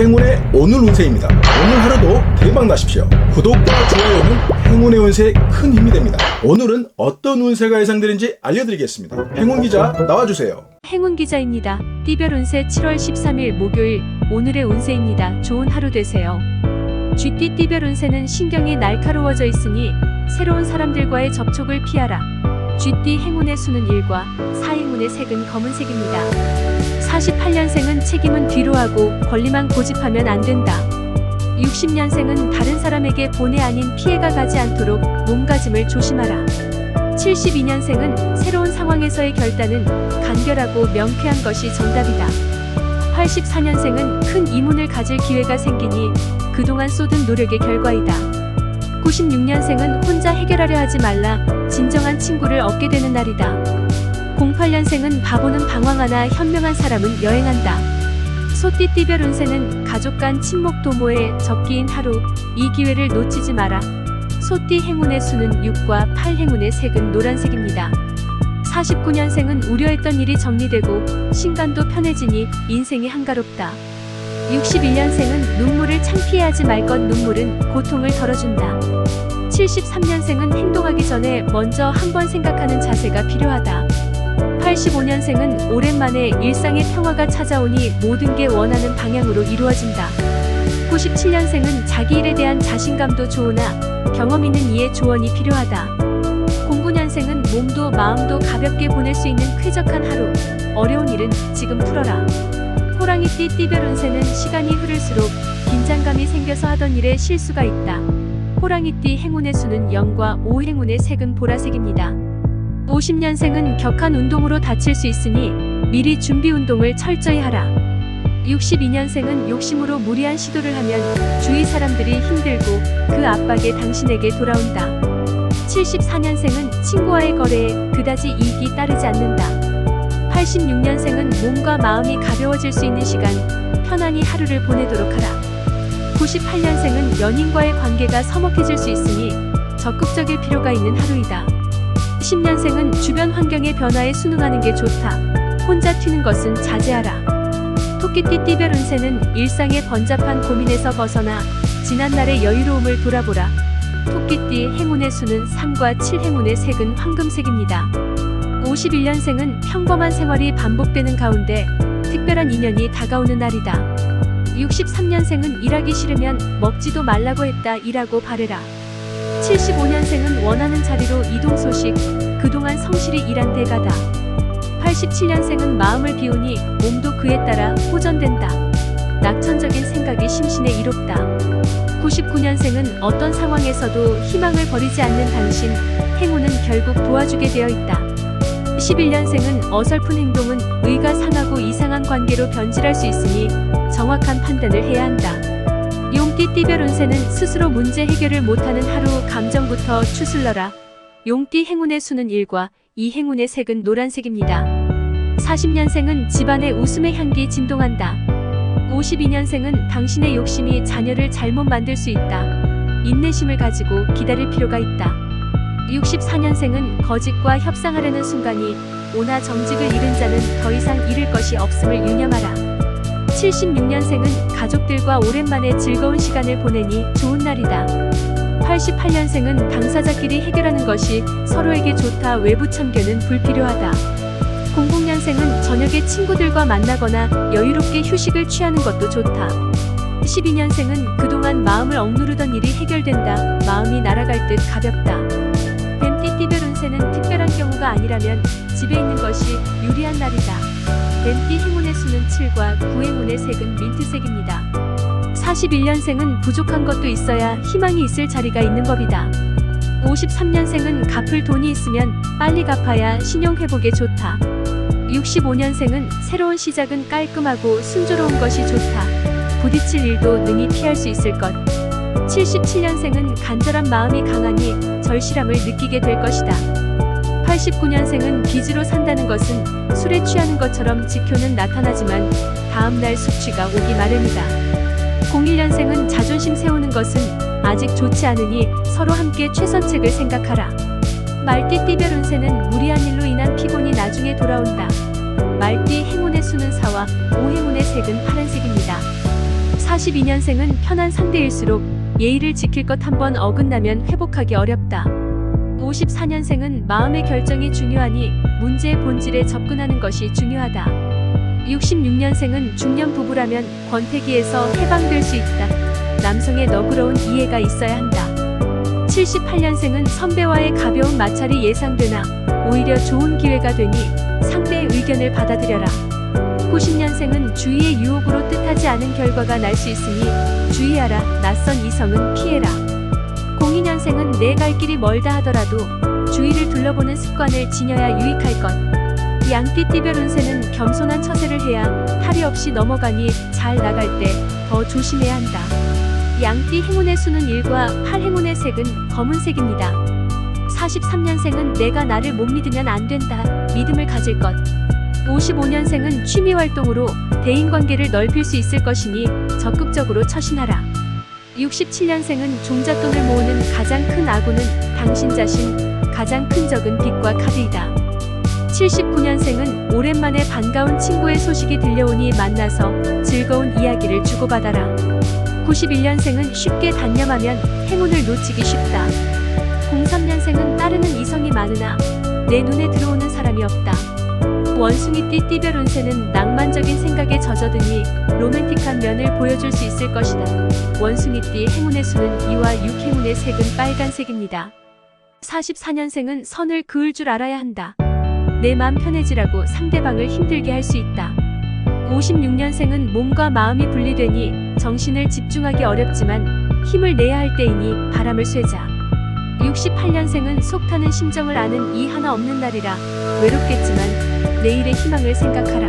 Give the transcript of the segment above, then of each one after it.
행운의 오늘 운세입니다. 오늘 하루도 대박 나십시오. 구독과 좋아요는 행운의 운세에 큰 힘이 됩니다. 오늘은 어떤 운세가 예상되는지 알려드리겠습니다. 행운 기자 나와주세요. 행운 기자입니다. 띠별 운세 7월 13일 목요일 오늘의 운세입니다. 좋은 하루 되세요. 쥐띠 띠별 운세는 신경이 날카로워져 있으니 새로운 사람들과의 접촉을 피하라. 쥐띠 행운의 수는 1과 사행운의 색은 검은색입니다. 48년생은 책임은 뒤로 하고 권리만 고집하면 안 된다. 60년생은 다른 사람에게 본의 아닌 피해가 가지 않도록 몸가짐을 조심하라. 72년생은 새로운 상황에서의 결단은 간결하고 명쾌한 것이 정답이다. 84년생은 큰 이문을 가질 기회가 생기니 그동안 쏟은 노력의 결과이다. 96년생은 혼자 해결하려 하지 말라 진정한 친구를 얻게 되는 날이다. 08년생은 바보는 방황하나 현명한 사람은 여행한다. 소띠띠별 운세는 가족 간 친목 도모에 적기인 하루 이 기회를 놓치지 마라. 소띠 행운의 수는 6과 8 행운의 색은 노란색입니다. 49년생은 우려했던 일이 정리되고 신간도 편해지니 인생이 한가롭다. 61년생은 눈물을 창피해하지 말 것 눈물은 고통을 덜어준다. 73년생은 행동하기 전에 먼저 한번 생각하는 자세가 필요하다. 85년생은 오랜만에 일상의 평화가 찾아오니 모든 게 원하는 방향으로 이루어진다. 97년생은 자기 일에 대한 자신감도 좋으나 경험 있는 이의 조언이 필요하다. 09년생은 몸도 마음도 가볍게 보낼 수 있는 쾌적한 하루. 어려운 일은 지금 풀어라. 호랑이 띠 띠별 운세는 시간이 흐를수록 긴장감이 생겨서 하던 일에 실수가 있다. 호랑이띠 행운의 수는 0과 5 행운의 색은 보라색입니다. 50년생은 격한 운동으로 다칠 수 있으니 미리 준비 운동을 철저히 하라. 62년생은 욕심으로 무리한 시도를 하면 주위 사람들이 힘들고 그 압박에 당신에게 돌아온다. 74년생은 친구와의 거래에 그다지 이익이 따르지 않는다. 86년생은 몸과 마음이 가벼워질 수 있는 시간, 편안히 하루를 보내도록 하라. 98년생은 연인과의 관계가 서먹해질 수 있으니 적극적일 필요가 있는 하루이다. 10년생은 주변 환경의 변화에 순응하는 게 좋다. 혼자 튀는 것은 자제하라. 토끼띠 띠별 운세는 일상의 번잡한 고민에서 벗어나 지난날의 여유로움을 돌아보라. 토끼띠 행운의 수는 3과 7 행운의 색은 황금색입니다. 51년생은 평범한 생활이 반복되는 가운데 특별한 인연이 다가오는 날이다. 63년생은 일하기 싫으면 먹지도 말라고 했다 일하고 바래라. 75년생은 원하는 자리로 이동 소식, 그동안 성실히 일한 대가다. 87년생은 마음을 비우니 몸도 그에 따라 호전된다. 낙천적인 생각이 심신에 이롭다. 99년생은 어떤 상황에서도 희망을 버리지 않는 당신, 행운은 결국 도와주게 되어 있다. 11년생은 어설픈 행동은 의가 상하고 이상한 관계로 변질할 수 있으니 정확한 판단을 해야 한다. 용띠 띠별 운세는 스스로 문제 해결을 못하는 하루 감정부터 추슬러라. 용띠 행운의 수는 1과 이 행운의 색은 노란색입니다. 40년생은 집안의 웃음의 향기 진동한다. 52년생은 당신의 욕심이 자녀를 잘못 만들 수 있다. 인내심을 가지고 기다릴 필요가 있다. 64년생은 거짓과 협상하려는 순간이 오나 정직을 잃은 자는 더 이상 잃을 것이 없음을 유념하라. 76년생은 가족들과 오랜만에 즐거운 시간을 보내니 좋은 날이다. 88년생은 당사자끼리 해결하는 것이 서로에게 좋다 외부 참견은 불필요하다. 00년생은 저녁에 친구들과 만나거나 여유롭게 휴식을 취하는 것도 좋다. 12년생은 그동안 마음을 억누르던 일이 해결된다. 마음이 날아갈 듯 가볍다. 뱀띠 띠별 운세는 특별한 경우가 아니라면 집에 있는 것이 유리한 날이다. 뱀띠 행운의 수는 7과 9 행운의 색은 민트색입니다. 41년생은 부족한 것도 있어야 희망이 있을 자리가 있는 법이다. 53년생은 갚을 돈이 있으면 빨리 갚아야 신용 회복에 좋다. 65년생은 새로운 시작은 깔끔하고 순조로운 것이 좋다. 부딪힐 일도 능히 피할 수 있을 것. 77년생은 간절한 마음이 강하니 절실함을 느끼게 될 것이다. 89년생은 빚으로 산다는 것은 술에 취하는 것처럼 지표는 나타나지만 다음날 숙취가 오기 마련이다. 01년생은 자존심 세우는 것은 아직 좋지 않으니 서로 함께 최선책을 생각하라. 말띠 띠별 운세는 무리한 일로 인한 피곤이 나중에 돌아온다. 말띠 행운의 수는 4와 5 행운의 색은 파란색입니다. 42년생은 편한 상대일수록 예의를 지킬 것 한 번 어긋나면 회복하기 어렵다. 54년생은 마음의 결정이 중요하니 문제의 본질에 접근하는 것이 중요하다. 66년생은 중년 부부라면 권태기에서 해방될 수 있다. 남성의 너그러운 이해가 있어야 한다. 78년생은 선배와의 가벼운 마찰이 예상되나 오히려 좋은 기회가 되니 상대의 의견을 받아들여라. 90년생은 주위의 유혹으로 뜻하지 않은 결과가 날 수 있으니 주의하라. 낯선 이성은 피해라. 02년생은 내 갈 길이 멀다 하더라도 주위를 둘러보는 습관을 지녀야 유익할 것. 양띠 띠별 운세는 겸손한 처세를 해야 탈이 없이 넘어가니 잘 나갈 때 더 조심해야 한다. 양띠 행운의 수는 1과 8 행운의 색은 검은색입니다. 43년생은 내가 나를 못 믿으면 안 된다. 믿음을 가질 것. 55년생은 취미 활동으로 대인 관계를 넓힐 수 있을 것이니 적극적으로 처신하라. 67년생은 종잣돈을 모으는 가장 큰 악우는 당신 자신, 가장 큰 적은 빚과 카드이다. 79년생은 오랜만에 반가운 친구의 소식이 들려오니 만나서 즐거운 이야기를 주고받아라. 91년생은 쉽게 단념하면 행운을 놓치기 쉽다. 03년생은 따르는 이성이 많으나 내 눈에 들어오는 사람이 없다. 원숭이 띠 띠별 운세는 낭만적인 생각에 젖어드니 로맨틱한 면을 보여줄 수 있을 것이다. 원숭이 띠 행운의 수는 2와 6 행운의 색은 빨간색입니다. 44년생은 선을 그을 줄 알아야 한다. 내맘 편해지라고 상대방을 힘들게 할 수 있다. 56년생은 몸과 마음이 분리되니 정신을 집중하기 어렵지만 힘을 내야 할 때이니 바람을 쐬자. 68년생은 속 타는 심정을 아는 이 하나 없는 날이라 외롭겠지만 내일의 희망을 생각하라.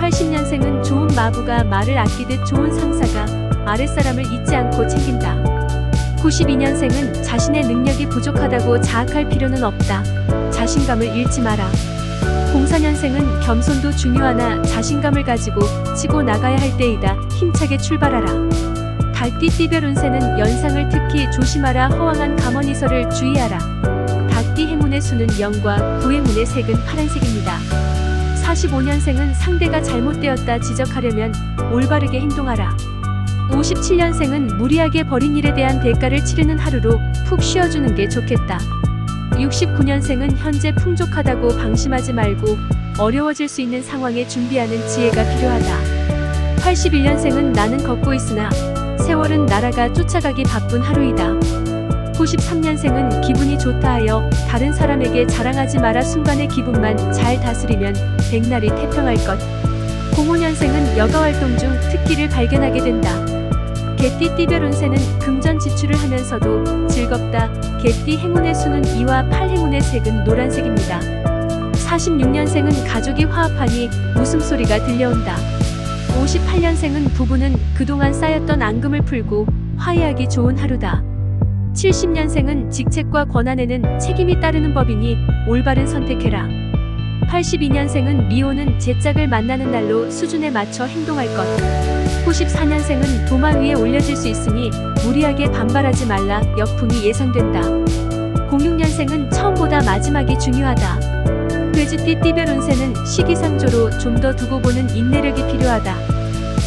80년생은 좋은 마부가 말을 아끼듯 좋은 상사가 아랫사람을 잊지 않고 챙긴다. 92년생은 자신의 능력이 부족하다고 자학할 필요는 없다. 자신감을 잃지 마라. 04년생은 겸손도 중요하나 자신감을 가지고 치고 나가야 할 때이다. 힘차게 출발하라. 달띠 띠별 운세는 연상을 특히 조심하라. 허황한 감언이설을 주의하라. 닭띠 행운의 수는 0과 9 행운의 색은 파란색입니다. 45년생은 상대가 잘못되었다 지적하려면 올바르게 행동하라. 57년생은 무리하게 벌인 일에 대한 대가를 치르는 하루로 푹 쉬어주는 게 좋겠다. 69년생은 현재 풍족하다고 방심하지 말고 어려워질 수 있는 상황에 준비하는 지혜가 필요하다. 81년생은 나는 걷고 있으나 세월은 날아가 쫓아가기 바쁜 하루이다. 93년생은 기분이 좋다 하여 다른 사람에게 자랑하지 마라 순간의 기분만 잘 다스리면 백날이 태평할 것. 05년생은 여가 활동 중 특기를 발견하게 된다. 개띠 띠별 운세는 금전 지출을 하면서도 즐겁다. 개띠 행운의 수는 2와 8 행운의 색은 노란색입니다. 46년생은 가족이 화합하니 웃음소리가 들려온다. 58년생은 부부는 그동안 쌓였던 앙금을 풀고 화해하기 좋은 하루다. 70년생은 직책과 권한에는 책임이 따르는 법이니 올바른 선택해라. 82년생은 미호는 제 짝을 만나는 날로 수준에 맞춰 행동할 것. 94년생은 도마 위에 올려질 수 있으니 무리하게 반발하지 말라 역풍이 예상된다. 06년생은 처음보다 마지막이 중요하다. 돼지띠 띠별 운세는 시기상조로 좀 더 두고 보는 인내력이 필요하다.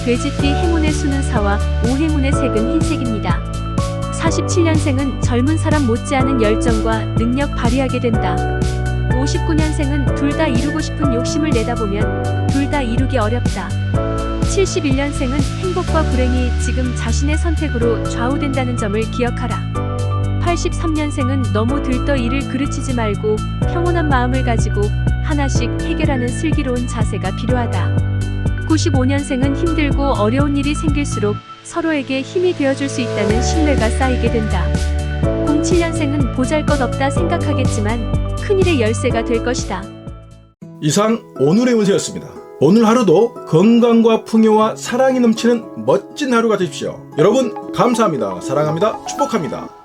돼지띠 행운의 수는 4와 5 행운의 색은 흰색입니다. 47년생은 젊은 사람 못지않은 열정과 능력 발휘하게 된다. 59년생은 둘 다 이루고 싶은 욕심을 내다보면 둘 다 이루기 어렵다. 71년생은 행복과 불행이 지금 자신의 선택으로 좌우된다는 점을 기억하라. 83년생은 너무 들떠 일을 그르치지 말고 평온한 마음을 가지고 하나씩 해결하는 슬기로운 자세가 필요하다. 95년생은 힘들고 어려운 일이 생길수록 서로에게 힘이 되어줄 수 있다는 신뢰가 쌓이게 된다. 07년생은 보잘 것 없다 생각하겠지만 큰일의 열쇠가 될 것이다. 이상 오늘의 운세였습니다. 오늘 하루도 건강과 풍요와 사랑이 넘치는 멋진 하루가 되십시오. 여러분 감사합니다. 사랑합니다. 축복합니다.